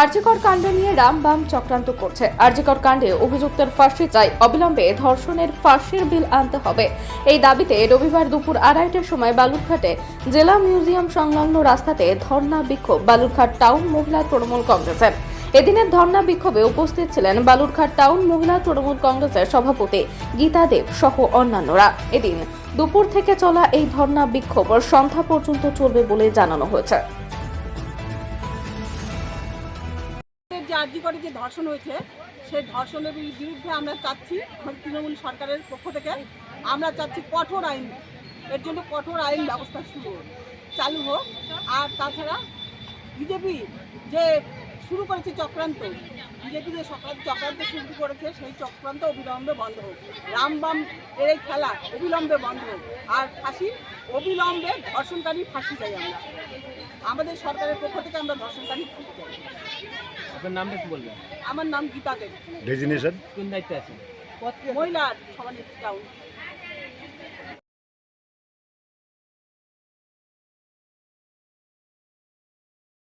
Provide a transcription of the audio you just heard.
আরজিকর কাণ্ড নিয়ে রাম বাম চক্রান্ত করছে। আরজিকর কাণ্ডে অভিযুক্তের ফাঁসি চাই। অবিলম্বে ধর্ষণের ফাঁসির বিল আনতে হবে। এই দাবিতে রবিবার দুপুর আড়াইটার সময় বালুরঘাটে জেলা মিউজিয়াম সংলগ্ন রাস্তাতে ধর্ণা বিক্ষোভ, বালুরঘাট টাউন মহিলা তৃণমূল কংগ্রেসের এদিনের ধর্ণা বিক্ষোভে উপস্থিত ছিলেন বালুরঘাট টাউন মহিলা তৃণমূল কংগ্রেসের সভাপতি গীতা দেব সহ অন্যান্যরা। এদিন দুপুর থেকে চলা এই ধর্ণা বিক্ষোভ সন্ধ্যা পর্যন্ত চলবে বলে জানানো হয়েছে। যে আর্জি করে যে ধর্ষণ হয়েছে, সেই ধর্ষণের বিরুদ্ধে আমরা চাচ্ছি তৃণমূল সরকারের পক্ষ থেকে, আমরা চাচ্ছি কঠোর আইন, এর জন্য কঠোর আইন ব্যবস্থা শুরু চালু হোক। আর তাছাড়া বিজেপি যে শুরু করেছে চক্রান্ত, বিজেপি যে সকাল চক্রান্ত শুরু করেছে, সেই চক্রান্ত অবিলম্বে বন্ধ হোক। রামবাম এর এই খেলা অবিলম্বে বন্ধ হোক। আর ফাঁসি, অবিলম্বে ধর্ষণকারী ফাঁসি চাই আমরা। আমাদের সরকারের পক্ষ থেকে আমরা ধর্ষণকারী ফাঁসি চাই। আপনার নামটা কি বলবেন। আমার নাম গীতা দেব। ডেজিনেশন কোন দায়িত্বে আছেন? মহিলার টাউন।